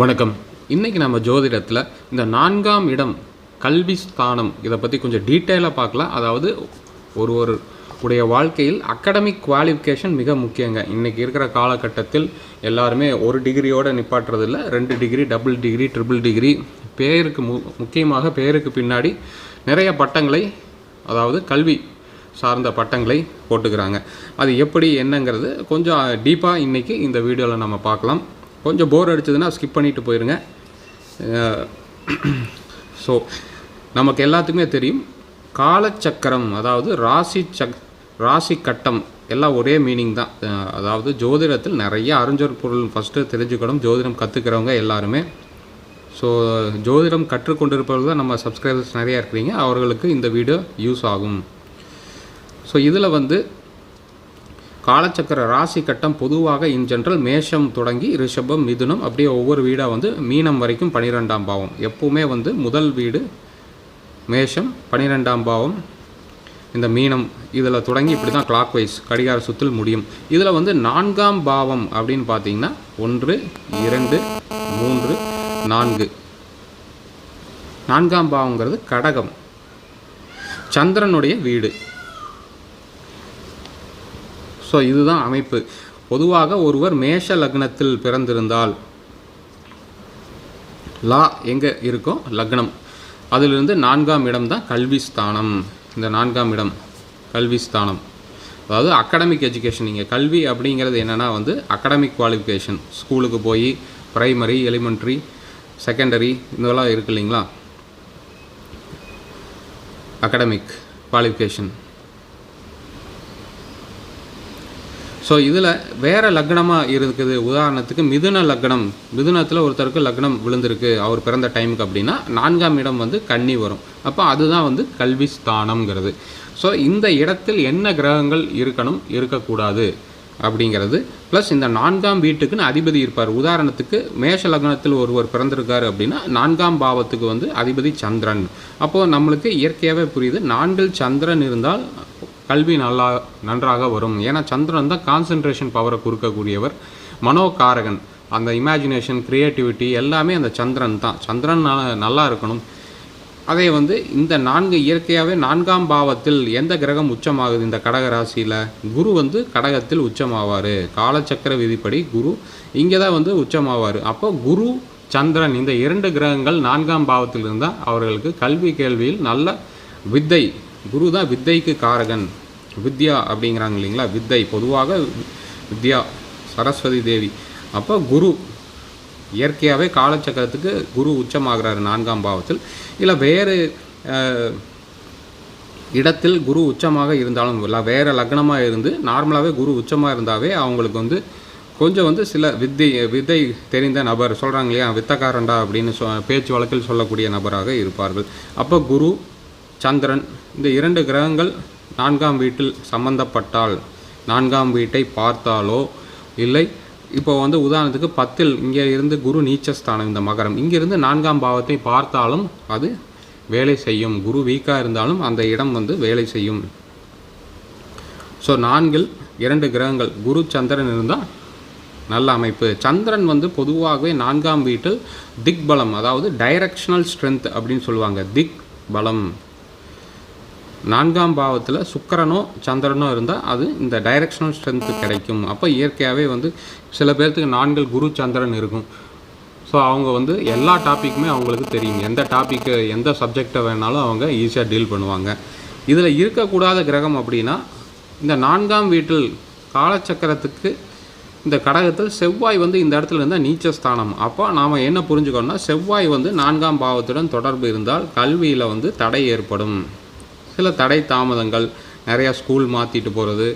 வணக்கம். இன்றைக்கி நம்ம ஜோதிடத்தில் இந்த நான்காம் இடம் கல்வி ஸ்தானம் இதை பற்றி கொஞ்சம் டீட்டெயிலாக பார்க்கலாம். அதாவது ஒரு ஒரு உடைய வாழ்க்கையில் அகடமிக் குவாலிஃபிகேஷன் மிக முக்கியங்க. இன்றைக்கி இருக்கிற காலகட்டத்தில் எல்லாருமே ஒரு டிகிரியோடு நிப்பாட்டுறதில்ல. ரெண்டு degree double degree triple degree பேருக்கு மு முக்கியமாக பேருக்கு பின்னாடி நிறைய பட்டங்களை அதாவது கல்வி சார்ந்த பட்டங்களை போட்டுக்கிறாங்க. அது எப்படி என்னங்கிறது கொஞ்சம் டீப்பாக இன்றைக்கி இந்த வீடியோவில் நம்ம பார்க்கலாம். கொஞ்சம் போர் அடிச்சதுன்னா ஸ்கிப் பண்ணிட்டு போயிருங்க. ஸோ நமக்கு எல்லாத்துக்குமே தெரியும். காலச்சக்கரம் அதாவது ராசி சக் ராசி கட்டம் எல்லாம் ஒரே மீனிங் தான். அதாவது ஜோதிடத்தில் நிறைய அறிஞர் பொருள் ஃபஸ்ட்டு தெரிஞ்சுக்கணும் ஜோதிடம் கற்றுக்கிறவங்க எல்லாருமே. ஸோ ஜோதிடம் கற்றுக்கொண்டிருப்பவர்கள் தான் நம்ம சப்ஸ்கிரைபர்ஸ் நிறையா இருக்கிறீங்க. அவர்களுக்கு இந்த வீடியோ யூஸ் ஆகும். ஸோ இதில் வந்து காலச்சக்கர ராசி கட்டம் பொதுவாக இன் ஜென்ரல் மேஷம் தொடங்கி ரிஷபம் மிதுனம் அப்படியே ஒவ்வொரு வீடாக வந்து மீனம் வரைக்கும் பனிரெண்டாம் பாவம். எப்போவுமே வந்து முதல் வீடு மேஷம் பனிரெண்டாம் பாவம். இந்த மீனம் இதில் தொடங்கி இப்படி தான் கிளாக் வைஸ் கடிகார சுற்றில் முடியும். இதில் வந்து நான்காம் பாவம் அப்படின்னு பார்த்தீங்கன்னா ஒன்று இரண்டு மூன்று நான்கு. நான்காம் பாவங்கிறது கடகம். சந்திரனுடைய வீடு. ஸோ இதுதான் அமைப்பு. பொதுவாக ஒருவர் மேஷ லக்னத்தில் பிறந்திருந்தால் லா எங்கே இருக்கோ லக்னம். அதிலிருந்து நான்காம் இடம் தான் கல்வி ஸ்தானம். இந்த நான்காம் இடம் கல்வி ஸ்தானம். அதாவது அகடமிக் எஜுகேஷன் நீங்கள் கல்வி அப்படிங்கிறது என்னென்னா வந்து அகடமிக் குவாலிஃபிகேஷன் ஸ்கூலுக்கு போய் ப்ரைமரி எலிமெண்ட்ரி செகண்டரி இதெல்லாம் இருக்கு இல்லைங்களா? அகடமிக் குவாலிஃபிகேஷன் ஸோ இதில் வேறு லக்னமாக இருக்குது. உதாரணத்துக்கு மிதுன லக்னம். மிதுனத்தில் ஒருத்தருக்கு லக்னம் விழுந்திருக்கு. அவர் பிறந்த டைமுக்கு அப்படின்னா நான்காம் இடம் வந்து கன்னி வரும். அப்போ அதுதான் வந்து கல்வி ஸ்தானம்ங்கிறது. ஸோ இந்த இடத்தில் என்ன கிரகங்கள் இருக்கணும்? இருக்கக்கூடாது அப்படிங்கிறது. ப்ளஸ் இந்த நான்காம் வீட்டுக்குன்னு அதிபதி இருப்பார். உதாரணத்துக்கு மேஷ லக்னத்தில் ஒருவர் பிறந்திருக்காரு அப்படின்னா நான்காம் பாவத்துக்கு வந்து அதிபதி சந்திரன். அப்போது நம்மளுக்கு இயற்கையாகவே புரியுது. நான்கில் சந்திரன் இருந்தால் கல்வி நல்லா நன்றாக வரும். ஏன்னா சந்திரன் தான் கான்சன்ட்ரேஷன் பவரை கொடுக்கக்கூடியவர் மனோகாரகன் அந்த இமேஜினேஷன் க்ரியேட்டிவிட்டி எல்லாமே அந்த சந்திரன் தான். சந்திரன் நல்லா இருக்கணும். அதே வந்து இந்த நான்கு இயற்கையாகவே நான்காம் பாவத்தில் எந்த கிரகம் உச்சமாகுது? இந்த கடக ராசியில் குரு வந்து கடகத்தில் உச்சமாவார். காலச்சக்கர விதிப்படி குரு இங்கே தான் வந்து உச்சமாவார். அப்போ குரு சந்திரன் இந்த இரண்டு கிரகங்கள் நான்காம் பாவத்தில் இருந்தால் அவர்களுக்கு கல்வி கேள்வியில் நல்ல வித்தை குரு தான் வித்தைக்கு காரகன். வித்யா அப்படிங்கிறாங்க இல்லைங்களா? வித்தை. பொதுவாக வித்யா சரஸ்வதி தேவி. அப்போ குரு இயற்கையாகவே காலச்சக்கரத்துக்கு குரு உச்சமாகிறாரு நான்காம் பாவத்தில். இல்லை வேறு இடத்தில் குரு உச்சமாக இருந்தாலும் இல்லை வேறு லக்னமாக இருந்து நார்மலாகவே குரு உச்சமாக இருந்தாவே அவங்களுக்கு வந்து கொஞ்சம் வந்து சில வித்தை வித்தை தெரிந்த நபர் சொல்கிறாங்க இல்லையா? வித்தக்காரண்டா அப்படின்னு சொ பேச்சு வழக்கில் சொல்லக்கூடிய நபராக இருப்பார்கள். அப்போ குரு சந்திரன். இந்த இரண்டு கிரகங்கள் நான்காம் வீட்டில் சம்பந்தப்பட்டால் நான்காம் வீட்டை பார்த்தாலோ இல்லை. இப்போ வந்து உதாரணத்துக்கு பத்தில் இங்கே இருந்து குரு நீச்சஸ்தானம் இந்த மகரம். இங்கிருந்து நான்காம் பாவத்தை பார்த்தாலும் அது வேலை செய்யும். குரு வீக்காக இருந்தாலும் அந்த இடம் வந்து வேலை செய்யும். ஸோ நான்கில் இரண்டு கிரகங்கள் குரு சந்திரன் இருந்தால் நல்ல அமைப்பு. சந்திரன் வந்து பொதுவாகவே நான்காம் வீட்டில் திக் பலம் அதாவது டைரக்ஷனல் ஸ்ட்ரென்த் அப்படின்னு சொல்லுவாங்க. திக் பலம் நான்காம் பாவத்தில் சுக்கரனோ சந்திரனோ இருந்தால் அது இந்த டைரக்ஷனல் ஸ்ட்ரென்த்து கிடைக்கும். அப்போ இயற்கையாகவே வந்து சில பேர்த்துக்கு நான்கள் குரு சந்திரன் இருக்கும். ஸோ அவங்க வந்து எல்லா டாப்பிக்குமே அவங்களுக்கு தெரியும். எந்த டாப்பிக்கு எந்த சப்ஜெக்டை வேணாலும் அவங்க ஈஸியாக டீல் பண்ணுவாங்க. இதில் இருக்கக்கூடாத கிரகம் அப்படின்னா இந்த நான்காம் வீட்டில் காலச்சக்கரத்துக்கு இந்த கடகத்தில் செவ்வாய் வந்து இந்த இடத்துல இருந்தால் நீச்சஸ்தானம். அப்போ நாம் என்ன புரிஞ்சுக்கணும்னா செவ்வாய் வந்து நான்காம் பாவத்துடன் தொடர்பு இருந்தால் கல்வியில் வந்து தடை ஏற்படும். சில தடை தாமதங்கள் நிறையா ஸ்கூல் மாற்றிட்டு போகிறது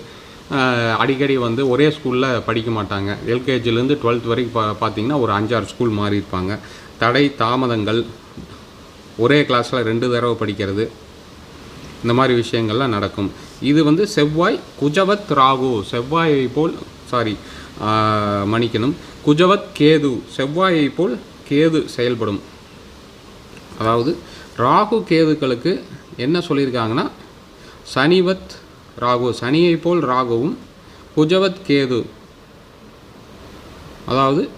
அடிக்கடி வந்து ஒரே ஸ்கூலில் படிக்க மாட்டாங்க. எல்கேஜிலேருந்து டுவெல்த் வரைக்கும் பா பார்த்தீங்கன்னா ஒரு அஞ்சாறு ஸ்கூல் மாறி இருப்பாங்க. தடை தாமதங்கள் ஒரே கிளாஸில் ரெண்டு தடவை படிக்கிறது. இந்த மாதிரி விஷயங்கள்லாம் நடக்கும். இது வந்து செவ்வாய் குஜவத் ராகு. செவ்வாயை போல் சாரி மன்னிக்கணும். குஜவத் கேது. செவ்வாயை போல் கேது செயல்படும். அதாவது ராகு கேதுக்களுக்கு என்ன சொல்லியிருக்காங்கன்னா சனிவத் ராகு சனியை போல் ராகுவும் குஜவத் கேது அதாவது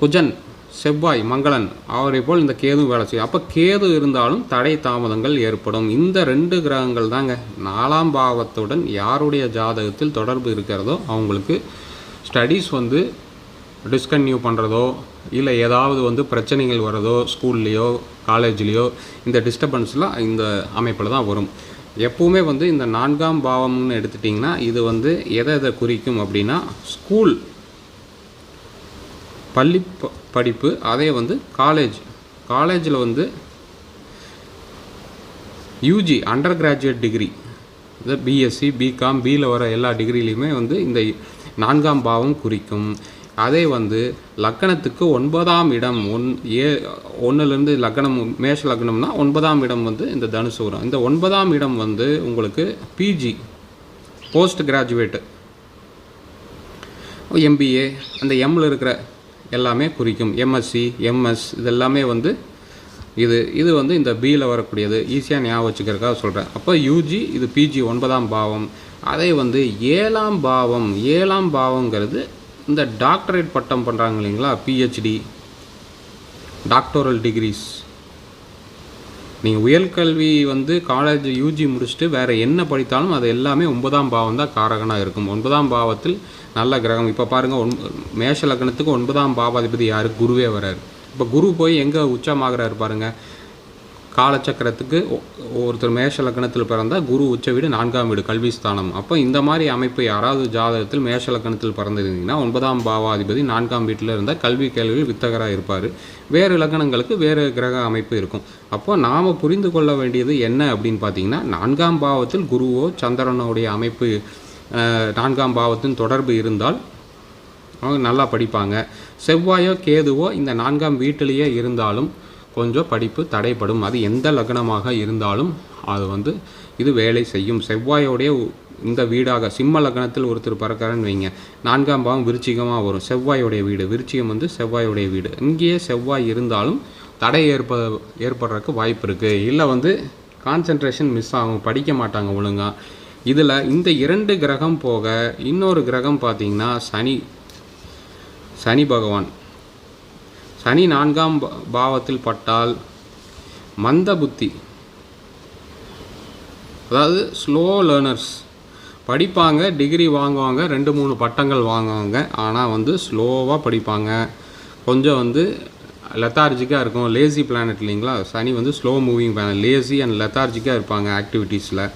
குஜன் செவ்வாய் மங்களன் அவரை போல் இந்த கேதும் வேலை செய்யும். அப்போ கேது இருந்தாலும் தடை தாமதங்கள் ஏற்படும். இந்த ரெண்டு கிரகங்கள் தாங்க. நாலாம் பாவத்துடன் யாருடைய ஜாதகத்தில் தொடர்பு இருக்கிறதோ அவங்களுக்கு ஸ்டடீஸ் வந்து டிஸ்கன்யூ பண்ணுறதோ இல்லை ஏதாவது வந்து பிரச்சனைகள் வரதோ ஸ்கூல்லையோ காலேஜ்லேயோ இந்த டிஸ்டர்பன்ஸ்லாம் இந்த அமைப்பில் தான் வரும். எப்பவுமே வந்து இந்த நான்காம் பாவம்னு எடுத்துட்டிங்கன்னா இது வந்து எதை எதை குறிக்கும் அப்படின்னா ஸ்கூல் பள்ளி ப- படிப்பு அதே வந்து காலேஜ். காலேஜில் வந்து யூஜி அண்டர் கிராஜுவேட் டிகிரி இந்த பிஎஸ்சி பிகாம் பியில் வர எல்லா டிகிரிலையுமே வந்து இந்த நான்காம் பாவம் குறிக்கும். அதே வந்து லக்கணத்துக்கு ஒன்பதாம் இடம் ஒன் ஏ ஒன்றுலேருந்து லக்கணம் மேஷ லக்னம்னா ஒன்பதாம் இடம் வந்து இந்த தனுசு வரும் இந்த ஒன்பதாம் இடம் வந்து உங்களுக்கு பிஜி போஸ்ட் கிராஜுவேட்டு எம்பிஏ அந்த எம்மில் இருக்கிற எல்லாமே குறிக்கும். எம்எஸ்சி எம்எஸ் இதெல்லாமே வந்து இது இது வந்து இந்த பியில் வரக்கூடியது. ஈஸியாக ஞாபகம் வச்சுக்கிறதுக்காக சொல்கிறேன் அப்போ யூஜி இது பிஜி ஒன்பதாம் பாவம். அதே வந்து ஏழாம் பாவம் ஏழாம் பாவங்கிறது இந்த டாக்டரேட் பட்டம் பண்ணுறாங்க இல்லைங்களா? பிஹெச்டி டாக்டோரல் டிகிரிஸ் நீங்கள் உயர்கல்வி வந்து காலேஜ் யூஜி முடிச்சுட்டு வேறு என்ன படித்தாலும் அது எல்லாமே ஒன்பதாம் பாவம் தான் காரகனாக இருக்கும். ஒன்பதாம் பாவத்தில் நல்ல கிரகம். இப்போ பாருங்கள் ஒன் மேஷ லக்னத்துக்கு ஒன்பதாம் பாவாதிபதி யார்? குருவே வராரு இப்போ குரு போய் எங்கே உச்சமாகிறாரு பாருங்கள் காலச்சக்கரத்துக்கு ஒ- ஒருத்தர் மேஷ லக்னத்தில் பிறந்தால் குரு உச்ச வீடு நான்காம் வீடு கல்வி ஸ்தானம். அப்போ இந்த மாதிரி அமைப்பு யாராவது ஜாதகத்தில் மேஷ லக்னத்தில் பிறந்திருந்தீங்கன்னா ஒன்பதாம் பாவாதிபதி நான்காம் வீட்டில் இருந்தால் கல்வி கேள்வியில் வித்தகராக இருப்பார். வேறு லக்னங்களுக்கு வேறு கிரக அமைப்பு இருக்கும். அப்போ நாம் புரிந்து கொள்ள வேண்டியது என்ன அப்படின்னு பார்த்தீங்கன்னா நான்காம் பாவத்தில் குருவோ சந்திரனுடைய அமைப்பு நான்காம் பாவத்தின் தொடர்பு இருந்தால் அவங்க நல்லா படிப்பாங்க. செவ்வாயோ கேதுவோ இந்த நான்காம் வீட்டிலேயே இருந்தாலும் கொஞ்சம் படிப்பு தடைப்படும் அது எந்த லக்னமாக இருந்தாலும் அது வந்து இது வேலை செய்யும். செவ்வாயோடைய இந்த வீடாக சிம்ம லக்னத்தில் ஒருத்தர் பிறக்கறன்னு வைங்க. நான்காம் பாவம் விருச்சிகமாக வரும். செவ்வாயோடைய வீடு. விருச்சிகம் வந்து செவ்வாயோடைய வீடு. இங்கேயே செவ்வாய் இருந்தாலும் தடை ஏற்ப ஏற்படுறதுக்கு வாய்ப்பு இருக்குது இல்லை வந்து கான்சன்ட்ரேஷன் மிஸ் ஆகும். படிக்க மாட்டாங்க ஒழுங்காக இதில் இந்த இரண்டு கிரகம் போக இன்னொரு கிரகம் பார்த்தீங்கன்னா சனி சனி பகவான். சனி நான்காம் பா- பாவத்தில் பட்டால் மந்த புத்தி. அதாவது ஸ்லோ லேர்னர்ஸ் படிப்பாங்க டிகிரி வாங்குவாங்க ரெண்டு மூணு பட்டங்கள் வாங்குவாங்க. ஆனால் வந்து ஸ்லோவாக படிப்பாங்க. கொஞ்சம் வந்து லெத்தார்ஜிக்காக இருக்கும். லேசி பிளானட் இல்லைங்களா? சனி வந்து slow moving planet lazy and லெத்தார்ஜிக்காக இருப்பாங்க ஆக்டிவிட்டீஸில்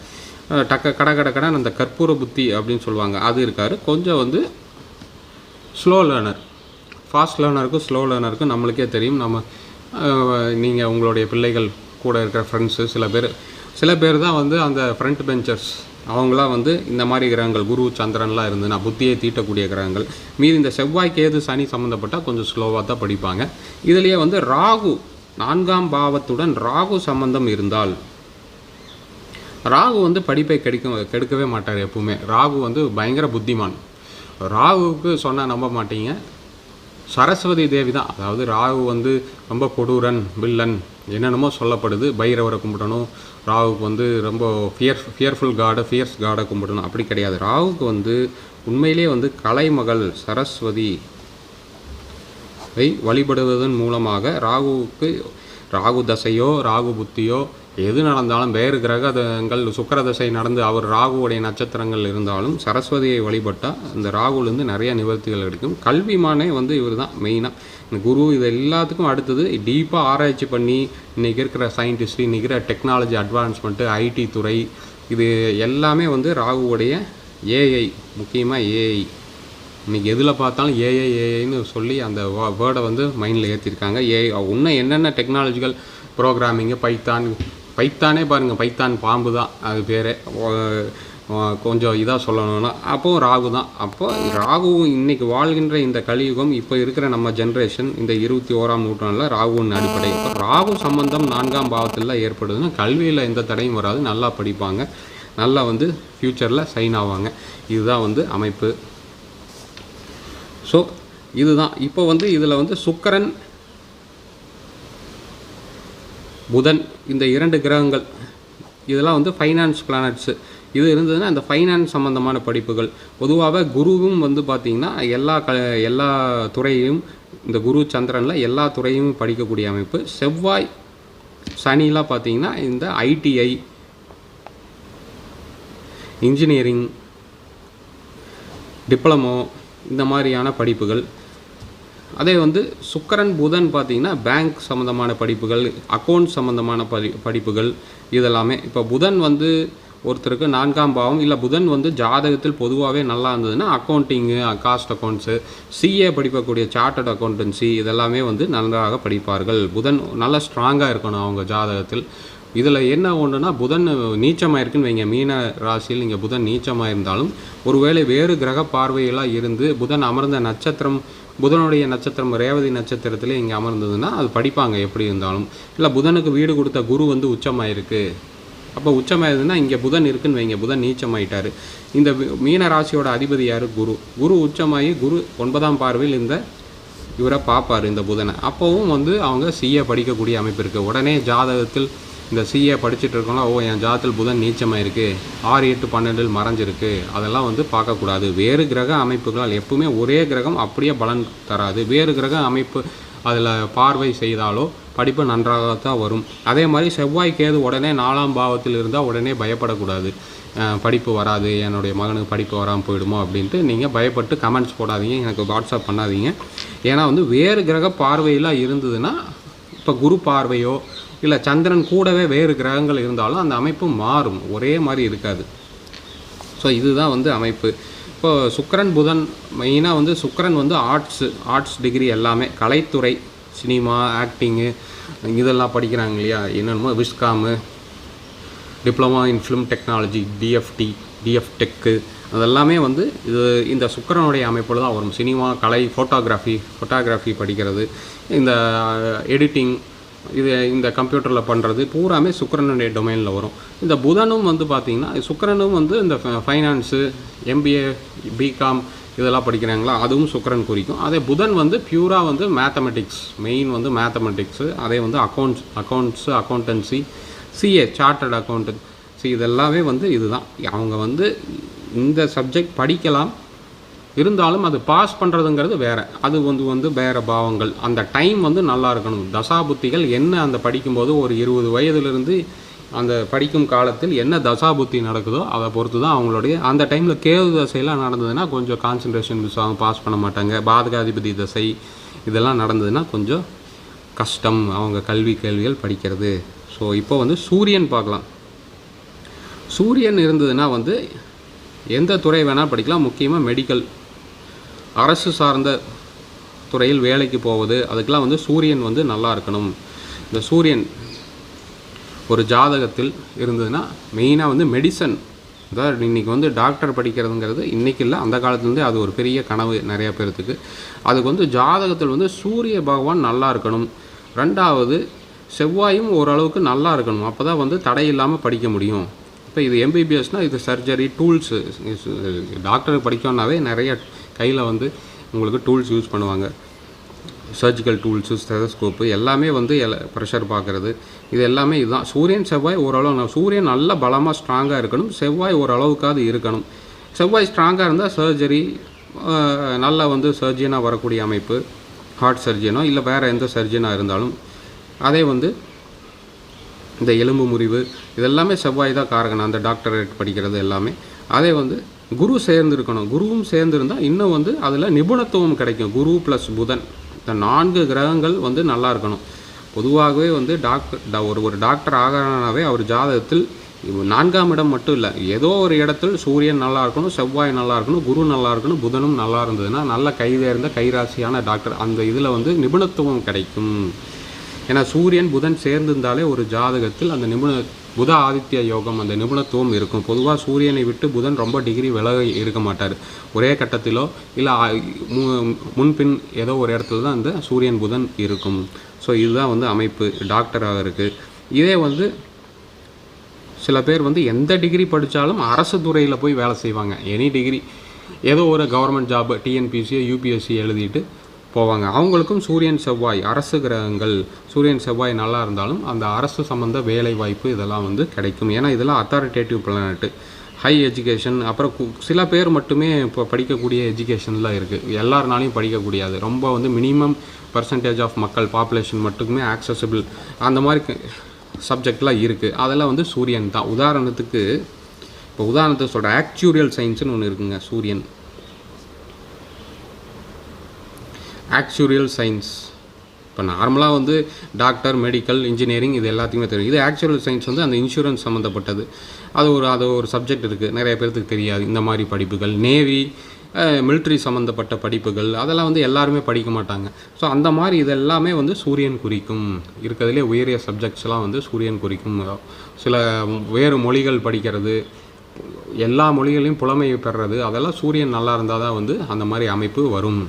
டக்க கட கட கடன் அந்த கற்பூர புத்தி அப்படின்னு சொல்லுவாங்க. அது இருக்காரு. கொஞ்சம் வந்து ஸ்லோ லேர்னர் ஃபாஸ்ட் லேர்னருக்கும் ஸ்லோ லேர்னருக்கும் நம்மளுக்கே தெரியும். நம்ம நீங்கள் உங்களுடைய பிள்ளைகள் கூட இருக்கிற ஃப்ரெண்ட்ஸு சில பேர் சில பேர் தான் வந்து அந்த ஃப்ரண்ட் பெஞ்சர்ஸ் அவங்களாம் வந்து இந்த மாதிரி கிரகங்கள் குரு சந்திரன்லாம் இருந்துன்னா புத்தியை தீட்டக்கூடிய கிரகங்கள் மீதி இந்த செவ்வாய் கேது சனி சம்மந்தப்பட்டால் கொஞ்சம் ஸ்லோவாக தான் படிப்பாங்க. இதுலேயே வந்து ராகு நான்காம் பாவத்துடன் ராகு சம்பந்தம் இருந்தால் ராகு வந்து படிப்பை கெடுக்க கெடுக்கவே மாட்டார் எப்பவுமே. ராகு வந்து பயங்கர புத்திமான். ராகுவுக்கு சொன்னால் நம்ப மாட்டீங்க. சரஸ்வதி தேவி தான். அதாவது ராகு வந்து ரொம்ப கொடூரன் வில்லன் என்னென்னமோ சொல்லப்படுது. பைரவரை கும்பிடணும். ராகுக்கு வந்து ரொம்ப ஃபியர் ஃபியர்ஃபுல் காடை ஃபியர்ஸ் காடை கும்பிடணும். அப்படி கிடையாது. ராகுக்கு வந்து உண்மையிலே வந்து கலைமகள் சரஸ்வதி வை வழிபடுவதன் மூலமாக ராகுவுக்கு ராகு தசையோ ராகு புத்தியோ எது நடந்தாலும் வேறு கிரகங்கள் சுக்கர தசை நடந்து அவர் ராகுவுடைய நட்சத்திரங்கள் இருந்தாலும் சரஸ்வதியை வழிபட்டால் அந்த ராகுலேருந்து நிறைய நிவர்த்திகள் கிடைக்கும். கல்விமானே வந்து இவர் தான் மெயினாக இந்த குரு இது எல்லாத்துக்கும் அடுத்தது டீப்பாக ஆராய்ச்சி பண்ணி இன்றைக்கி இருக்கிற சயின்டிஸ்ட் இன்றைக்கி இருக்கிற டெக்னாலஜி அட்வான்ஸ்மெண்ட்டு ஐடி துறை இது எல்லாமே வந்து ராகுவுடைய ஏஐ முக்கியமாக ஏஐ இன்னைக்கு எதில் பார்த்தாலும் ஏஐ ஏஐன்னு சொல்லி அந்த வேர்டை வந்து மைண்டில் ஏற்றிருக்காங்க ஏஐ இன்னும் என்னென்ன டெக்னாலஜிகள் ப்ரோக்ராமிங்கு பைத்தான் பைத்தானே பாருங்கள் பைத்தான் பாம்பு தான் அது பேர். கொஞ்சம் இதாக சொல்லணும்னா அப்போது ராகு தான். அப்போ ராகுவும் இன்றைக்கி வாழ்கின்ற இந்த கலியுகம் இப்போ இருக்கிற நம்ம ஜென்ரேஷன் இந்த இருபத்தி ஓராம் நூற்றாண்டில் ராகுவின் அடிப்படை. இப்போ ராகு சம்பந்தம் நான்காம் பாவத்தில் ஏற்படுதுன்னா கல்வியில் எந்த தடையும் வராது. நல்லா படிப்பாங்க. நல்லா வந்து ஃப்யூச்சரில் சைன் ஆவாங்க. இதுதான் வந்து அமைப்பு. ஸோ இதுதான். இப்போ வந்து இதில் வந்து சுக்கரன் புதன் இந்த இரண்டு கிரகங்கள் இதெல்லாம் வந்து ஃபைனான்ஸ் பிளானட்ஸு இது இருந்ததுன்னா இந்த ஃபைனான்ஸ் சம்மந்தமான படிப்புகள். பொதுவாகவே குருவும் வந்து பார்த்திங்கன்னா எல்லா க எல்லா துறையும் இந்த குரு சந்திரனில் எல்லா துறையும் படிக்கக்கூடிய அமைப்பு. செவ்வாய் சனிலாம் பார்த்திங்கன்னா இந்த ஐடிஐ இன்ஜினியரிங் டிப்ளமோ இந்த மாதிரியான படிப்புகள். அதே வந்து சுக்கரன் புதன் பார்த்தீங்கன்னா பேங்க் சம்மந்தமான படிப்புகள் அக்கௌண்ட் சம்மந்தமான படி படிப்புகள் இதெல்லாமே. இப்போ புதன் வந்து ஒருத்தருக்கு நான்காம் பாவம் இல்லை புதன் வந்து ஜாதகத்தில் பொதுவாகவே நல்லா இருந்ததுன்னா அக்கௌண்டிங்கு காஸ்ட் அக்கௌண்ட்ஸு சிஏ படிக்கக்கூடிய சார்ட்டர்ட் அக்கௌண்டன்சி இதெல்லாமே வந்து நன்றாக படிப்பார்கள். புதன் நல்லா ஸ்ட்ராங்காக இருக்கணும் அவங்க ஜாதகத்தில். இதில் என்ன ஒன்றுனா புதன் நீச்சமாக இருக்குன்னு வைங்க. மீன ராசியில் இங்கே புதன் நீச்சமாக இருந்தாலும் ஒருவேளை வேறு கிரக பார்வையெல்லாம் இருந்து புதன் அமர்ந்த நட்சத்திரம் புதனுடைய நட்சத்திரம் ரேவதி நட்சத்திரத்தில் இங்கே அமர்ந்ததுன்னா அது படிப்பாங்க எப்படி இருந்தாலும். இல்லை புதனுக்கு வீடு கொடுத்த குரு வந்து உச்சமாக இருக்குது அப்போ உச்சமாயிருதுன்னா இங்கே புதன் இருக்குன்னு வைங்க. புதன் நீச்சமாயிட்டார். இந்த மீன ராசியோட அதிபதி யார்? குரு. குரு உச்சமாகி குரு ஒன்பதாம் பார்வையில் இந்த இவரை பார்ப்பார் இந்த புதனை. அப்போவும் வந்து அவங்க சிஏ படிக்கக்கூடிய அமைப்பு இருக்குது உடனே ஜாதகத்தில் இந்த சிஏ படிச்சுட்டு இருக்கோம்னா ஓ என் ஜாத்தில் புதன் நீச்சமாக இருக்குது ஆறு எட்டு பன்னெண்டில் மறைஞ்சிருக்கு. அதெல்லாம் வந்து பார்க்கக்கூடாது. வேறு கிரக அமைப்புகளால் எப்பவுமே ஒரே கிரகம் அப்படியே பலன் தராது. வேறு கிரக அமைப்பு அதில் பார்வை செய்தாலோ படிப்பு நன்றாகத்தான் வரும். அதே மாதிரி செவ்வாய் கேது உடனே நாலாம் பாவத்தில் இருந்தால் உடனே பயப்படக்கூடாது. படிப்பு வராது. என்னுடைய மகனுக்கு படிப்பு வராமல் போயிடுமோ அப்படின்ட்டு நீங்கள் பயப்பட்டு கமெண்ட்ஸ் போடாதீங்க. எனக்கு வாட்ஸ்அப் பண்ணாதீங்க. ஏன்னா வந்து வேறு கிரக பார்வையெல்லாம் இருந்ததுன்னா இப்போ குரு பார்வையோ இல்லை சந்திரன் கூடவே வேறு கிரகங்கள் இருந்தாலும் அந்த அமைப்பு மாறும். ஒரே மாதிரி இருக்காது. ஸோ இதுதான் வந்து அமைப்பு. இப்போ சுக்கரன் புதன் மெயினாக வந்து சுக்கிரன் வந்து ஆர்ட்ஸு ஆர்ட்ஸ் டிகிரி எல்லாமே. கலைத்துறை சினிமா ஆக்டிங்கு இதெல்லாம் படிக்கிறாங்க இல்லையா? என்னென்னமோ viscom diploma in film technology DFT DF tech அதெல்லாமே வந்து இது இந்த சுக்கரனுடைய அமைப்பில் தான் வரும். சினிமா கலை ஃபோட்டோகிராஃபி ஃபோட்டோகிராஃபி படிக்கிறது. இந்த எடிட்டிங் இது இந்த கம்ப்யூட்டரில் பண்ணுறது பூராமே சுக்கரனுடைய டொமைனில் வரும். இந்த புதனும் வந்து பார்த்திங்கன்னா சுக்கரனும் வந்து இந்த ஃபைனான்ஸு எம்பிஏ பிகாம் இதெல்லாம் படிக்கிறாங்களா? அதுவும் சுக்கரன் குறிக்கும். அதே புதன் வந்து பியூராக வந்து மேத்தமெட்டிக்ஸ் மெயின் வந்து மேத்தமெட்டிக்ஸு அதே வந்து accounts accounts accountancy CA chartered accountant C இதெல்லாமே வந்து இதுதான். அவங்க வந்து இந்த சப்ஜெக்ட் படிக்கலாம் இருந்தாலும் அது பாஸ் பண்ணுறதுங்கிறது வேற. அது வந்து வந்து வேற பாவங்கள். அந்த டைம் வந்து நல்லா இருக்கணும். தசாபுத்திகள் என்ன அந்த படிக்கும்போது ஒரு இருபது வயதுலேருந்து அந்த படிக்கும் காலத்தில் என்ன தசாபுத்தி நடக்குதோ அதை பொறுத்து தான் அவங்களுடைய அந்த டைமில் கேது தசையெல்லாம் நடந்ததுன்னா கொஞ்சம் கான்சன்ட்ரேஷன் மிஸ் ஆகும் பாஸ் பண்ண மாட்டாங்க. பாதகாதிபதி தசை இதெல்லாம் நடந்ததுன்னா கொஞ்சம் கஷ்டம். அவங்க கல்வி கேள்விகள் படிக்கிறது. ஸோ இப்போ வந்து சூரியன் பார்க்கலாம். சூரியன் இருந்ததுன்னா வந்து எந்த துறை வேணால் படிக்கலாம். முக்கியமாக மெடிக்கல் அரசு சார்ந்த துறையில் வேலைக்கு போவது அதுக்கெலாம் வந்து சூரியன் வந்து நல்லா இருக்கணும். இந்த சூரியன் ஒரு ஜாதகத்தில் இருந்ததுன்னா மெயினாக வந்து மெடிசன் அதாவது இன்றைக்கி வந்து டாக்டர் படிக்கிறதுங்கிறது இன்றைக்கி இல்லை அந்த காலத்துலேருந்தே அது ஒரு பெரிய கனவு நிறைய பேர்த்துக்கு. அதுக்கு வந்து ஜாதகத்தில் வந்து சூரிய பகவான் நல்லா இருக்கணும். ரெண்டாவது செவ்வாயும் ஓரளவுக்கு நல்லா இருக்கணும். அப்போ தான் வந்து தடை இல்லாமல் படிக்க முடியும். இப்போ இது எம்பிபிஎஸ்னால் இது சர்ஜரி டூல்ஸு டாக்டர் படிக்கணுன்னாவே நிறைய கையில் வந்து உங்களுக்கு டூல்ஸ் யூஸ் பண்ணுவாங்க. சர்ஜிக்கல் டூல்ஸு ஸ்டெதஸ்கோப்பு எல்லாமே வந்து எல ப்ரெஷர் பார்க்குறது இது எல்லாமே இதுதான். சூரியன் செவ்வாய் ஓரளவு சூரியன் நல்ல பலமாக ஸ்ட்ராங்காக இருக்கணும். செவ்வாய் ஓரளவுக்காவது இருக்கணும். செவ்வாய் ஸ்ட்ராங்காக இருந்தால் சர்ஜரி நல்லா வந்து சர்ஜியனாக வரக்கூடிய அமைப்பு. ஹார்ட் சர்ஜனோ இல்லை வேறு எந்த சர்ஜனாக இருந்தாலும். அதே வந்து இந்த எலும்பு முறிவு இதெல்லாமே செவ்வாய் தான் காரகன். அந்த டாக்டரேட் படிக்கிறது எல்லாமே. அதே வந்து குரு சேர்ந்து இருக்கணும் குருவும் சேர்ந்துருந்தால் இன்னும் வந்து அதில் நிபுணத்துவம் கிடைக்கும். குரு ப்ளஸ் புதன். இந்த நான்கு கிரகங்கள் வந்து நல்லா இருக்கணும். பொதுவாகவே வந்து டாக்டர் ஒரு ஒரு டாக்டர் ஆகிறானாவே அவர் ஜாதகத்தில் நான்காம் இடம் மட்டும் இல்லை. ஏதோ ஒரு இடத்தில் சூரியன் நல்லா இருக்கணும் செவ்வாய் நல்லா இருக்கணும் குரு நல்லா இருக்கணும் புதனும் நல்லா இருந்ததுன்னா நல்ல கைதேர்ந்த கைராசியான டாக்டர் அந்த இதில் வந்து நிபுணத்துவம் கிடைக்கும். ஏன்னா சூரியன் புதன் சேர்ந்திருந்தாலே ஒரு ஜாதகத்தில் அந்த நிபுண புத ஆதித்ய யோகம் அந்த நிபுணத்துவம் இருக்கும். பொதுவாக சூரியனை விட்டு புதன் ரொம்ப டிகிரி விலகி இருக்க மாட்டார். ஒரே கட்டத்திலோ இல்லை முன்பின் ஏதோ ஒரு இடத்துல தான் அந்த சூரியன் புதன் இருக்கும். ஸோ இதுதான் வந்து அமைப்பு டாக்டராக இருக்குது இதே வந்து சில பேர் வந்து எந்த டிகிரி படித்தாலும் அரசு துறையில் போய் வேலை செய்வாங்க. எனி டிகிரி ஏதோ ஒரு கவர்மெண்ட் ஜாப் டிஎன்பிசியோ யூபிஎஸ்சி எழுதிட்டு போவாங்க. அவங்களுக்கும் சூரியன் செவ்வாய் அரசு கிரகங்கள் சூரியன் செவ்வாய் நல்லா இருந்தாலும் அந்த அரசு சம்மந்த வேலை வாய்ப்பு இதெல்லாம் வந்து கிடைக்கும். ஏன்னா இதெல்லாம் அத்தாரிட்டேட்டிவ் பிளானட்டு ஹை எஜுகேஷன் அப்புறம் கு- சில பேர் மட்டுமே இப்போ படிக்கக்கூடிய எஜுகேஷன்லாம் இருக்குது எல்லாருனாலையும் படிக்கக்கூடியது. ரொம்ப வந்து மினிமம் பர்சன்டேஜ் ஆஃப் மக்கள் பாப்புலேஷன் மட்டுமே ஆக்சசபிள் அந்த மாதிரி சப்ஜெக்ட்லாம் இருக்குது அதெல்லாம் வந்து சூரியன் தான். உதாரணத்துக்கு இப்போ உதாரணத்துக்கு சொல்கிறேன் ஆக்சுரியல் சயின்ஸ்னு ஒன்று இருக்குங்க சூரியன். ஆக்சுரியல் சயின்ஸ் இப்போ நார்மலாக வந்து டாக்டர் மெடிக்கல் இன்ஜினியரிங் இது எல்லாத்துக்குமே தெரியும். இது ஆக்சுவல் சயின்ஸ் வந்து அந்த இன்சூரன்ஸ் சம்மந்தப்பட்டது அது ஒரு அது ஒரு சப்ஜெக்ட் இருக்குது நிறைய பேர்த்துக்கு தெரியாது. இந்த மாதிரி படிப்புகள் நேவி மிலிட்ரி சம்மந்தப்பட்ட படிப்புகள் அதெல்லாம் வந்து எல்லாருமே படிக்க மாட்டாங்க. ஸோ அந்த மாதிரி இது எல்லாமே வந்து சூரியன் குறிக்கும். இருக்கிறதுலே உயரிய சப்ஜெக்ட்ஸ்லாம் வந்து சூரியன் குறிக்கும். சில வேறு மொழிகள் படிக்கிறது எல்லா மொழிகளையும் புலமை பெறுறது அதெல்லாம் சூரியன் நல்லா இருந்தால் தான் வந்து அந்த மாதிரி அமைப்பு வரும்.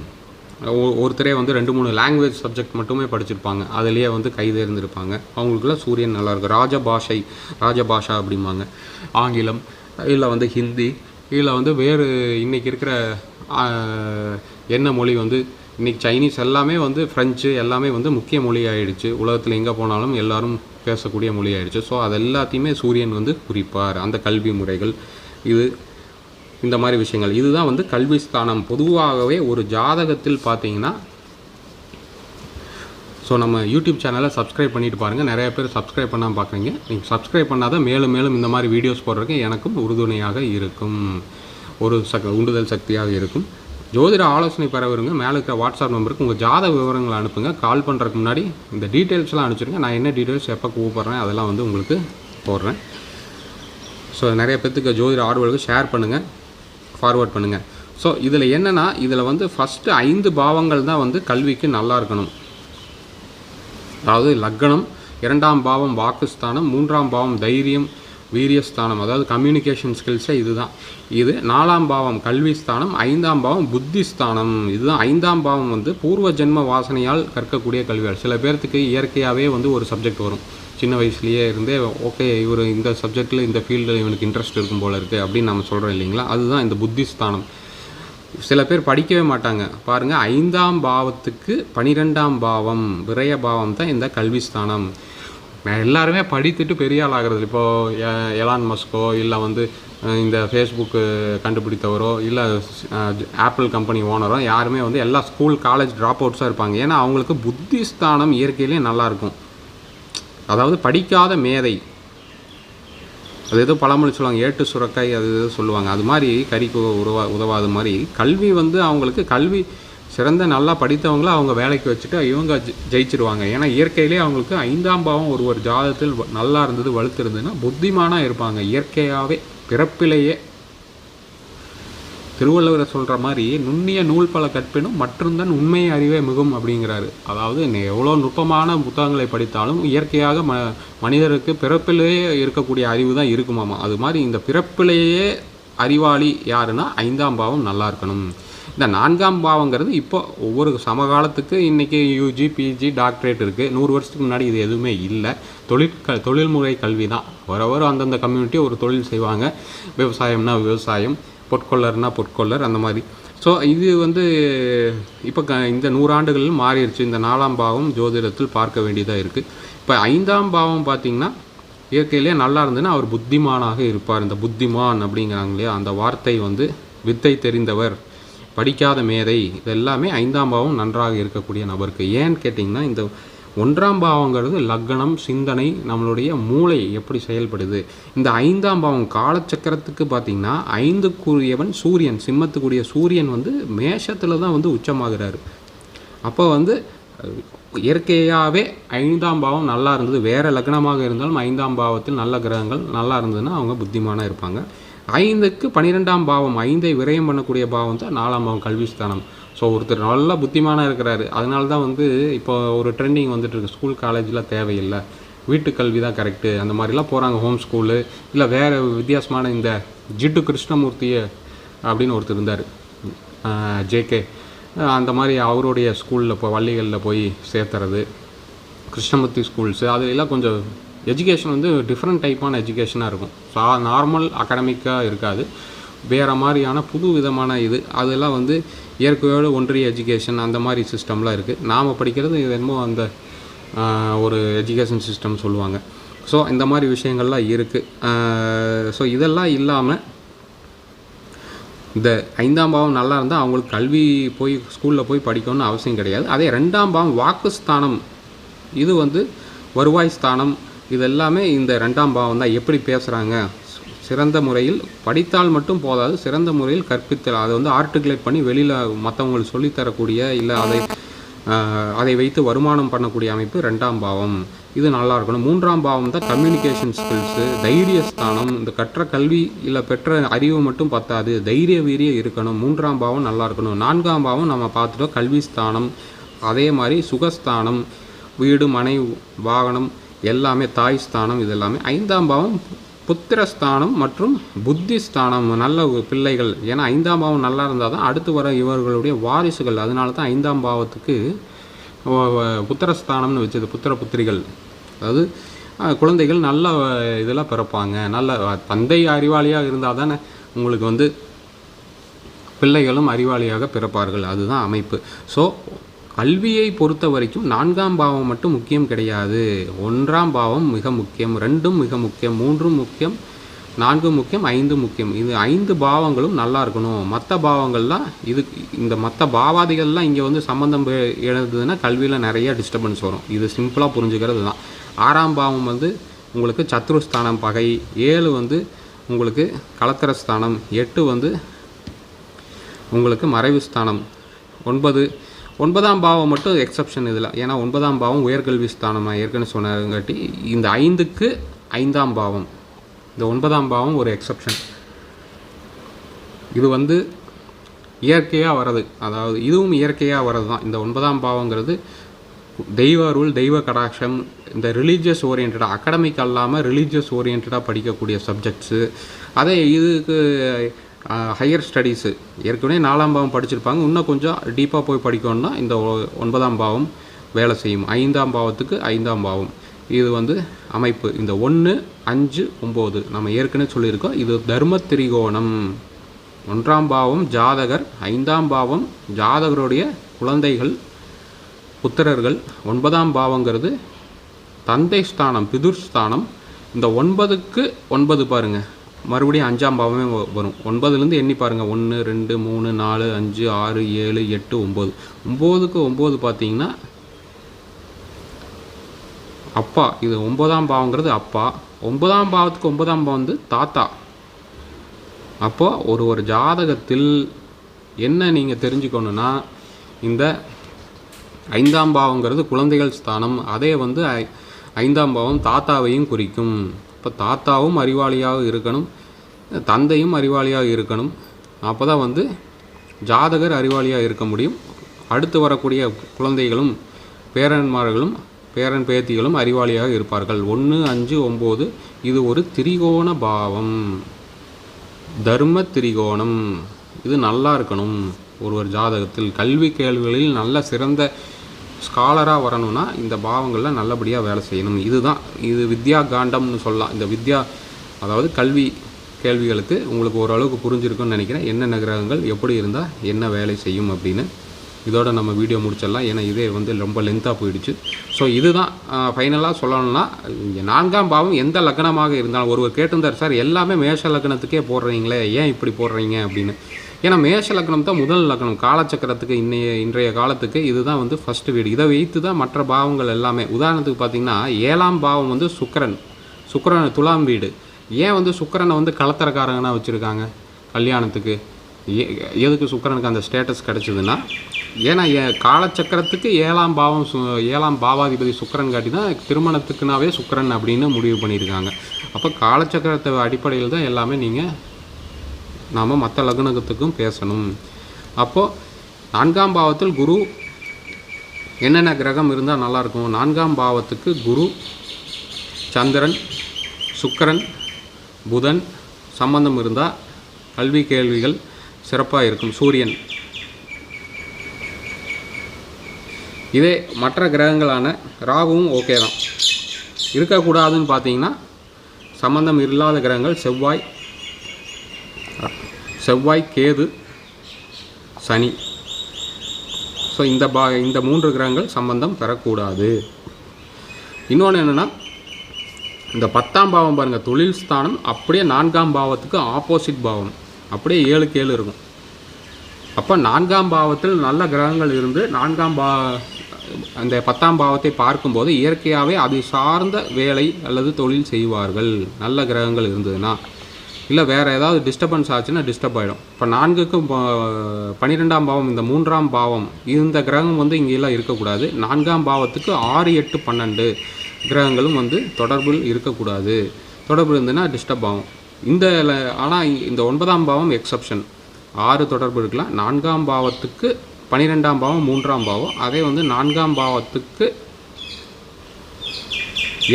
ஒருத்தரே வந்து ரெண்டு மூணு லாங்குவேஜ் சப்ஜெக்ட் மட்டுமே படிச்சிருப்பாங்க. அதுலேயே வந்து கைதேர்ந்திருப்பாங்க அவங்களுக்குலாம் சூரியன் நல்லா இருக்கும். ராஜபாஷை ராஜபாஷா அப்படிம்பாங்க. ஆங்கிலம் இல்லை வந்து ஹிந்தி இல்லை வந்து வேறு இன்றைக்கி இருக்கிற என்ன மொழி வந்து இன்றைக்கி சைனீஸ் எல்லாமே வந்து ஃப்ரெஞ்சு எல்லாமே வந்து முக்கிய மொழி ஆகிடுச்சு உலகத்தில் எங்கே போனாலும் எல்லோரும் பேசக்கூடிய மொழி ஆகிடுச்சு ஸோ அது எல்லாத்தையுமே சூரியன் வந்து குறிப்பார். அந்த கல்வி முறைகள் இது இந்த மாதிரி விஷயங்கள். இதுதான் வந்து கல்வி ஸ்தானம். பொதுவாகவே ஒரு ஜாதகத்தில் பார்த்தீங்கன்னா ஸோ நம்ம யூடியூப் சேனலை சப்ஸ்கிரைப் பண்ணிட்டு பாருங்கள் நிறைய பேர் சப்ஸ்கிரைப் பண்ணாமல் பார்க்குறீங்க. நீங்கள் சப்ஸ்கிரைப் பண்ணாத மேலும் மேலும் இந்த மாதிரி வீடியோஸ் போடுறதுக்கு எனக்கும் உறுதுணையாக இருக்கும். ஒரு சக் உண்டுதல் சக்தியாக இருக்கும். ஜோதிட ஆலோசனை பெற விருங்க மேலே இருக்கிற வாட்ஸ்அப் நம்பருக்கு உங்கள் ஜாதக விவரங்களை அனுப்புங்க. கால் பண்ணுறதுக்கு முன்னாடி இந்த டீட்டெயில்ஸ்லாம் அனுப்பிச்சிருங்க. நான் என்ன டீட்டெயில்ஸ் எப்போ கூப்பிட்றேன் அதெல்லாம் வந்து உங்களுக்கு போடுறேன். ஸோ நிறைய பேர்த்துக்கு ஜோதிட ஆர்வலுக்கு ஷேர் பண்ணுங்கள் ஃபார்வர்ட் பண்ணுங்கள் ஸோ இதில் என்னென்னா இதில் வந்து ஃபஸ்ட்டு ஐந்து பாவங்கள் தான் வந்து கல்விக்கு நல்லா இருக்கணும். அதாவது லக்னம் இரண்டாம் பாவம் வாக்குஸ்தானம் மூன்றாம் பாவம் தைரியம் வீரியஸ்தானம். அதாவது கம்யூனிகேஷன் ஸ்கில்ஸே இதுதான். இது நாலாம் பாவம் கல்வி ஸ்தானம் ஐந்தாம் பாவம் புத்தி ஸ்தானம் இதுதான் ஐந்தாம் பாவம் வந்து பூர்வ ஜென்ம வாசனையால் கற்கக்கூடிய கல்வியால். சில பேர்த்துக்கு இயற்கையாகவே வந்து ஒரு சப்ஜெக்ட் வரும். சின்ன வயசுலேயே இருந்தே ஓகே இவர் இந்த சப்ஜெக்டில் இந்த ஃபீல்டில் இவனுக்கு இன்ட்ரெஸ்ட் இருக்கும் போல இருக்குது அப்படின்னு நம்ம சொல்கிறோம் இல்லைங்களா? அதுதான் இந்த புத்திஸ்தானம். சில பேர் படிக்கவே மாட்டாங்க. பாருங்க ஐந்தாம் பாவத்துக்கு பனிரெண்டாம் பாவம் விரய பாவம் தான் இந்த கல்விஸ்தானம். எல்லாருமே படித்துட்டு பெரிய ஆள் ஆகிறது இப்போது எலான் மஸ்கோ இல்லை வந்து இந்த ஃபேஸ்புக்கு கண்டுபிடித்தவரோ இல்லை ஆப்பிள் கம்பெனி ஓனரோ யாருமே வந்து எல்லா ஸ்கூல் காலேஜ் ட்ராப் அவுட்ஸாக இருப்பாங்க. ஏன்னா அவங்களுக்கு புத்திஸ்தானம் இயற்கையிலேயே இயற்கையிலே அதாவது படிக்காத மேதை. அது ஏதோ பழமொழி சொல்லுவாங்க ஏட்டு சுரக்காய் அது ஏதோ சொல்லுவாங்க. அது மாதிரி கறிக்கு உதவா உதவாத மாதிரி. கல்வி வந்து அவங்களுக்கு கல்வி சிறந்த நல்லா படித்தவங்கள அவங்க வேலைக்கு வச்சுட்டு இவங்க ஜெயிச்சிருவாங்க. ஏன்னா இயற்கையிலே அவங்களுக்கு ஐந்தாம் பாவம் ஒரு ஒரு ஜாதத்தில் வ- நல்லா இருந்தது வலுத்து இருந்ததுன்னா புத்திமானாக இருப்பாங்க. இயற்கையாகவே பிறப்பிலேயே திருவள்ளுவரை சொல்கிற மாதிரி நுண்ணிய நூல் பல கற்பினும் மற்றும்தான் உண்மை அறிவே மிகும் அப்படிங்கிறாரு. அதாவது எவ்வளோ நுட்பமான புத்தகங்களை படித்தாலும் இயற்கையாக ம மனிதருக்கு பிறப்பிலேயே இருக்கக்கூடிய அறிவு தான் இருக்குமாமா அது மாதிரி இந்த பிறப்பிலேயே அறிவாளி யாருன்னா ஐந்தாம் பாவம் நல்லா இருக்கணும். இந்த நான்காம் பாவங்கிறது இப்போ ஒவ்வொரு சமகாலத்துக்கு இன்றைக்கி யூஜி பிஜி டாக்டரேட் இருக்குது நூறு வருஷத்துக்கு முன்னாடி இது எதுவுமே இல்லை. தொழிற்க தொழில்முறை கல்வி தான் வர வர அந்தந்த கம்யூனிட்டி ஒரு தொழில் செய்வாங்க. விவசாயம்னா விவசாயம் பொற்கொள்ளர்னா பொற்கொள்ளர் அந்த மாதிரி. ஸோ இது வந்து இப்போ க இந்த நூறாண்டுகளில் மாறிடுச்சு. இந்த நாலாம் பாவம் ஜோதிடத்தில் பார்க்க வேண்டியதாக இருக்குது இப்போ ஐந்தாம் பாவம் பார்த்திங்கன்னா இயற்கையிலே நல்லா இருந்ததுன்னா அவர் புத்திமானாக இருப்பார். இந்த புத்திமான் அப்படிங்கிறாங்க இல்லையா? அந்த வார்த்தை வந்து வித்தை தெரிந்தவர் படிக்காத மேதை. இதெல்லாமே ஐந்தாம் பாவம் நன்றாக இருக்கக்கூடிய நபருக்கு. ஏன்னு கேட்டிங்கன்னா இந்த ஒன்றாம் பாவங்கிறது லக்னம் சிந்தனை நம்மளுடைய மூளை எப்படி செயல்படுது? இந்த ஐந்தாம் பாவம் காலச்சக்கரத்துக்கு பார்த்திங்கன்னா ஐந்துக்குரியவன் சூரியன் சிம்மத்துக்குரிய சூரியன் வந்து மேஷத்தில் தான் வந்து உச்சமாகிறாரு. அப்போ வந்து இயற்கையாகவே ஐந்தாம் பாவம் நல்லா இருந்தது. வேறு லக்னமாக இருந்தாலும் ஐந்தாம் பாவத்தில் நல்ல கிரகங்கள் நல்லா இருந்ததுன்னா அவங்க புத்திமானாக இருப்பாங்க. ஐந்துக்கு பன்னிரெண்டாம் பாவம் ஐந்தை விரயம் பண்ணக்கூடிய பாவம் தான் நாலாம் பாவம் கல்விஸ்தானம். ஸோ ஒருத்தர் நல்லா புத்திமானாக இருக்கிறாரு. அதனால தான் வந்து இப்போ ஒரு ட்ரெண்டிங் வந்துட்டுருக்கு. ஸ்கூல் காலேஜில் தேவையில்லை. வீட்டு கல்வி தான் கரெக்டு அந்த மாதிரிலாம் போகிறாங்க ஹோம் ஸ்கூலு இல்லை வேறு வித்தியாசமான இந்த ஜிட்டு கிருஷ்ணமூர்த்தி அப்படின்னு ஒருத்தர் இருந்தார். ஜேகே அந்த மாதிரி அவருடைய ஸ்கூலில் இப்போ பள்ளிகளில் போய் சேர்த்துறது. கிருஷ்ணமூர்த்தி ஸ்கூல்ஸு அதுலலாம் கொஞ்சம் எஜுகேஷன் வந்து டிஃப்ரெண்ட் டைப்பான எஜுகேஷனாக இருக்கும். சா நார்மல் அகடமிக்காக இருக்காது. வேறு மாதிரியான புது விதமான இது. அதெல்லாம் வந்து இயற்கையோடு ஒன்றிய எஜுகேஷன் அந்த மாதிரி சிஸ்டம்லாம் இருக்குது நாம் படிக்கிறது இது என்னமோ அந்த ஒரு எஜுகேஷன் சிஸ்டம் சொல்லுவாங்க. ஸோ இந்த மாதிரி விஷயங்கள்லாம் இருக்குது ஸோ இதெல்லாம் இல்லாமல் இந்த ஐந்தாம் பாவம் நல்லா இருந்தால் அவங்களுக்கு கல்வி போய் ஸ்கூலில் போய் படிக்கணும்னு அவசியம் கிடையாது. அதே ரெண்டாம் பாவம் வாக்குஸ்தானம் இது வந்து வருவாய் ஸ்தானம் இது எல்லாமே இந்த ரெண்டாம் பாவம் தான். எப்படி பேசுகிறாங்க சிறந்த முறையில் படித்தால் மட்டும் போதாது சிறந்த முறையில் கற்பித்தல். அதை வந்து ஆர்டிகுலேட் பண்ணி வெளியில் மற்றவங்களுக்கு சொல்லித்தரக்கூடிய இல்லை அதை அதை வைத்து வருமானம் பண்ணக்கூடிய அமைப்பு ரெண்டாம் பாவம். இது நல்லா இருக்கணும். மூன்றாம் பாவம் தான் கம்யூனிகேஷன் ஸ்கில்ஸு தைரிய ஸ்தானம். இந்த கற்ற கல்வி இல்லை பெற்ற அறிவு மட்டும் பத்தாது. தைரிய வீரியம் இருக்கணும். மூன்றாம் பாவம் நல்லா இருக்கணும். நான்காம் பாவம் நம்ம பார்த்துட்டோம் கல்வி ஸ்தானம். அதே மாதிரி சுகஸ்தானம். வீடு மனை வாகனம் எல்லாமே தாய் ஸ்தானம். இது எல்லாமே ஐந்தாம் பாவம் புத்திரஸ்தானம் மற்றும் புத்திஸ்தானம் நல்ல பிள்ளைகள் ஏன்னா ஐந்தாம் பாவம் நல்லா இருந்தால் தான் அடுத்து வர இவர்களுடைய வாரிசுகள். அதனால தான் ஐந்தாம் பாவத்துக்கு புத்திரஸ்தானம்னு வச்சது புத்திர புத்திரிகள். அதாவது குழந்தைகள் நல்ல இதெல்லாம் பிறப்பாங்க. நல்ல தந்தை அறிவாளியாக இருந்தால் தானே உங்களுக்கு வந்து பிள்ளைகளும் அறிவாளியாக பிறப்பார்கள். அதுதான் அமைப்பு. ஸோ கல்வியை பொறுத்த வரைக்கும் நான்காம் பாவம் மட்டும் முக்கியம் கிடையாது. ஒன்றாம் பாவம் மிக முக்கியம் ரெண்டும் மிக முக்கியம் மூன்றும் முக்கியம் நான்கு முக்கியம் ஐந்து முக்கியம். இது ஐந்து பாவங்களும் நல்லா இருக்கணும். மற்ற பாவங்கள்லாம் இது இந்த மற்ற பாவாதிகள்லாம் இங்கே வந்து சம்மந்தம் பெ- கல்வியில் நிறைய டிஸ்டர்பன்ஸ் வரும். இது சிம்பிளாக புரிஞ்சுக்கிறது தான். ஆறாம் பாவம் வந்து உங்களுக்கு சத்ருஸ்தானம் பகை. ஏழு வந்து உங்களுக்கு கலத்திரஸ்தானம். எட்டு வந்து உங்களுக்கு மறைவு ஸ்தானம் ஒன்பது ஒன்பதாம் பாவம் மட்டும் எக்ஸப்ஷன் இதில். ஏன்னா ஒன்பதாம் பாவம் உயர்கல்வி ஸ்தானமாக ஏற்கனவே சொன்னாங்காட்டி இந்த ஐந்துக்கு ஐந்தாம் பாவம். இந்த ஒன்பதாம் பாவம் ஒரு எக்ஸப்ஷன் இது வந்து இயற்கையாக வர்றது. அதாவது இதுவும் இயற்கையாக வர்றது தான் இந்த ஒன்பதாம் பாவங்கிறது தெய்வ அருள் தெய்வ கடாட்சம் இந்த ரிலீஜியஸ் ஓரியன்டாக அகடமிக் அல்லாமல் ரிலீஜியஸ் ஓரியன்டாக படிக்கக்கூடிய சப்ஜெக்ட்ஸு அதே இதுக்கு ஹையர் ஸ்டடீஸு ஏற்கனவே நாலாம் பாவம் படிச்சிருப்பாங்க. இன்னும் கொஞ்சம் டீப்பாக போய் படிக்கணும்னா இந்த ஒன்பதாம் பாவம் வேலை செய்யும். ஐந்தாம் பாவத்துக்கு ஐந்தாம் பாவம். இது வந்து அமைப்பு. இந்த ஒன்று அஞ்சு ஒம்பது நம்ம ஏற்கனவே சொல்லியிருக்கோம். இது தர்ம திரிகோணம் ஒன்றாம் பாவம் ஜாதகர் ஐந்தாம் பாவம் ஜாதகருடைய குழந்தைகள் புத்திரர்கள். ஒன்பதாம் பாவங்கிறது தந்தை ஸ்தானம் பிதுர் ஸ்தானம். இந்த ஒன்பதுக்கு ஒன்பது பாருங்கள் மறுபடியும் அஞ்சாம் பாவமே வரும். ஒன்பதுலேருந்து எண்ணி பாருங்கள் ஒன்று ரெண்டு மூணு நாலு அஞ்சு ஆறு ஏழு எட்டு ஒம்பது ஒம்போதுக்கு ஒம்பது பார்த்தீங்கன்னா அப்பா. இது ஒன்பதாம் பாவங்கிறது அப்பா. ஒன்பதாம் பாவத்துக்கு ஒன்பதாம் பாவம் வந்து தாத்தா. அப்போது ஒரு ஒரு ஜாதகத்தில் என்ன நீங்கள் தெரிஞ்சுக்கணுன்னா இந்த ஐந்தாம் பாவங்கிறது குழந்தைகள் ஸ்தானம். அதே வந்து ஐ- ஐந்தாம் பாவம் தாத்தாவையும் குறிக்கும். இப்போ தாத்தாவும் அறிவாளியாக இருக்கணும். தந்தையும் அறிவாளியாக இருக்கணும். அப்போ தான் வந்து ஜாதகர் அறிவாளியாக இருக்க முடியும். அடுத்து வரக்கூடிய குழந்தைகளும் பேரன்மார்களும் பேரன் பேத்திகளும் அறிவாளியாக இருப்பார்கள். ஒன்று அஞ்சு ஒம்பது இது ஒரு திரிகோண பாவம். தர்ம திரிகோணம். இது நல்லா இருக்கணும். ஒருவர் ஜாதகத்தில் கல்வி கேள்விகளில் நல்ல சிறந்த ஸ்காலராக வரணும்னா இந்த பாவங்களில் நல்லபடியாக வேலை செய்யணும். இதுதான் இது வித்யா காண்டம்னு சொல்லலாம். இந்த வித்யா அதாவது கல்வி கேள்விகளுக்கு உங்களுக்கு ஓரளவுக்கு புரிஞ்சிருக்கும்னு நினைக்கிறேன். என்னென்ன கிரகங்கள் எப்படி இருந்தால் என்ன வேலை செய்யும் அப்படின்னு. இதோட நம்ம வீடியோ முடிச்சிடலாம். ஏன்னா இதே வந்து ரொம்ப லென்த்தாக போயிடுச்சு. ஸோ இதுதான் ஃபைனலாக சொல்லணும்னா நான்காம் பாவம் எந்த லக்னமாக இருந்தாலும் ஒருவர் கேட்டிருந்தார் சார் எல்லாமே மேஷ லக்னத்துக்கே போடுறீங்களே ஏன் இப்படி போடுறீங்க? அப்படின்னு. ஏன்னா மேஷ லக்னம் தான் முதல் லக்னம். காலச்சக்கரத்துக்கு இன்னைய இன்றைய காலத்துக்கு இதுதான் வந்து ஃபஸ்ட்டு வீடு. இதை வைத்து தான் மற்ற பாவங்கள் எல்லாமே. உதாரணத்துக்கு பார்த்தீங்கன்னா ஏழாம் பாவம் வந்து சுக்கரன். சுக்கரன் துலாம் வீடு. ஏன் வந்து சுக்கிரனை வந்து கலத்தரக்காரங்கனா வச்சுருக்காங்க கல்யாணத்துக்கு? ஏ- எதுக்கு சுக்கரனுக்கு அந்த ஸ்டேட்டஸ் கிடச்சிதுன்னா ஏன்னா ஏ- காலச்சக்கரத்துக்கு ஏழாம் பாவம் சு ஏழாம் பாவாதிபதி சுக்கிரன் காட்டி தான் திருமணத்துக்குனாவே சுக்கிரன் அப்படின்னு முடிவு பண்ணியிருக்காங்க. அப்போ காலச்சக்கரத்தை அடிப்படையில் தான் எல்லாமே நீங்கள் நாம் மற்ற லக்னத்துக்கும் பேசணும். அப்போது நான்காம் பாவத்தில் குரு என்னென்ன கிரகம் இருந்தால் நல்லாயிருக்கும் நான்காம் பாவத்துக்கு குரு சந்திரன் சுக்கிரன் புதன் சம்பந்தம் இருந்தால் கல்வி கேள்விகள் சிறப்பாக இருக்கும். சூரியன். இதே மற்ற கிரகங்களான ராகுவும் ஓகே தான். இருக்கக்கூடாதுன்னு பார்த்தீங்கன்னா சம்பந்தம் இல்லாத கிரகங்கள் செவ்வாய் செவ்வாய் கேது சனி. ஸோ இந்த பா இந்த மூன்று கிரகங்கள் சம்பந்தம் பெறக்கூடாது இன்னொன்று என்னென்னா இந்த பத்தாம் பாவம் பாருங்கள் தொழில் ஸ்தானம் அப்படியே நான்காம் பாவத்துக்கு ஆப்போசிட் பாவம். அப்படியே ஏழுக்கு ஏழு இருக்கும். அப்போ நான்காம் பாவத்தில் நல்ல கிரகங்கள் இருந்து நான்காம் பா அந்த பத்தாம் பாவத்தை பார்க்கும்போது இயற்கையாகவே அது சார்ந்த வேலை அல்லது தொழில் செய்வார்கள். நல்ல கிரகங்கள் இருந்ததுன்னா. இல்லை வேறு ஏதாவது டிஸ்டர்பன்ஸ் ஆச்சுன்னா டிஸ்டர்ப் ஆகிடும் இப்போ நான்குக்கும் ப- பன்னிரெண்டாம் பாவம் இந்த மூன்றாம் பாவம் இந்த கிரகம் வந்து இங்கெல்லாம் இருக்கக்கூடாது. நான்காம் பாவத்துக்கு ஆறு எட்டு பன்னெண்டு. கிரகங்களும் வந்து தொடர்பில் இருக்கக்கூடாது. தொடர்பு இருந்ததுன்னா டிஸ்டர்ப் ஆகும். இந்த ஆனால் இந்த ஒன்பதாம் பாவம் எக்ஸப்ஷன் ஆறு தொடர்பு இருக்கலாம். நான்காம் பாவத்துக்கு பன்னிரெண்டாம் பாவம் மூன்றாம் பாவம். அதே வந்து நான்காம் பாவத்துக்கு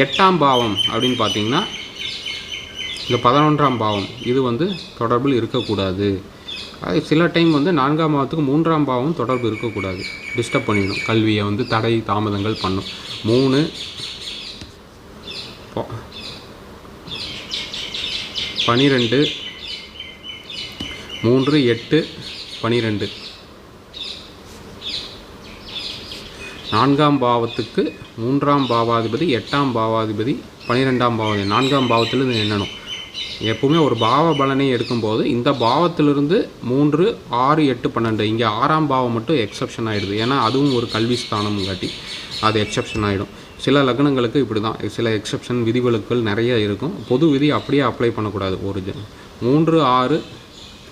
எட்டாம் பாவம் அப்படின்னு பார்த்தீங்கன்னா இந்த பதினொன்றாம் பாவம் இது வந்து தொடர்பில் இருக்கக்கூடாது. அது சில டைம் வந்து நான்காம் பாவத்துக்கு மூன்றாம் பாவம் தொடர்பு இருக்கக்கூடாது. டிஸ்டர்ப் பண்ணிடும் கல்வியை வந்து தடை தாமதங்கள் பண்ணும். மூணு பனிரெண்டு மூன்று எட்டு பனிரெண்டு. நான்காம் பாவத்துக்கு மூன்றாம் பாவாதிபதி எட்டாம் பாவாதிபதி பன்னிரெண்டாம் பாவாதிபதி. நான்காம் பாவத்திலிருந்து எண்ணணும். எப்பவுமே ஒரு பாவ பலனை எடுக்கும்போது இந்த பாவத்திலிருந்து மூன்று ஆறு எட்டு பன்னெண்டு. இங்கே ஆறாம் பாவம் மட்டும் எக்ஸப்ஷன் ஆகிடுது ஏன்னா அதுவும் ஒரு கல்வி ஸ்தானம் காட்டி அது எக்ஸப்ஷன் ஆகிடும் சில லக்னங்களுக்கு இப்படி தான் சில எக்ஸப்ஷன் விதிவிலக்குகள் நிறைய இருக்கும். பொது விதி அப்படியே அப்ளை பண்ணக்கூடாது. ஒரு மூன்று ஆறு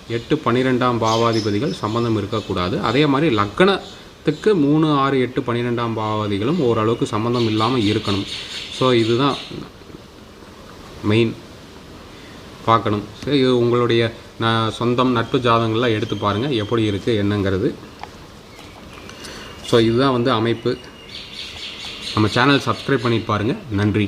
எட்டு பன்னிரெண்டாம் பாவாதிபதிகள் சம்பந்தம் இருக்கக்கூடாது. அதே மாதிரி லக்னத்துக்கு மூணு ஆறு எட்டு பன்னிரெண்டாம் பாவாதிகளும் ஓரளவுக்கு சம்மந்தம் இல்லாமல் இருக்கணும். ஸோ இதுதான் மெயின் பார்க்கணும். சரி இது உங்களுடைய ந- சொந்தம் நட்பு ஜாதகங்கள்லாம் எடுத்து பாருங்கள் எப்படி இருக்குது என்னங்கிறது. ஸோ இதுதான் வந்து அமைப்பு. நம்ம சேனல் சப்ஸ்கிரைப் பண்ணி பாருங்கள் நன்றி.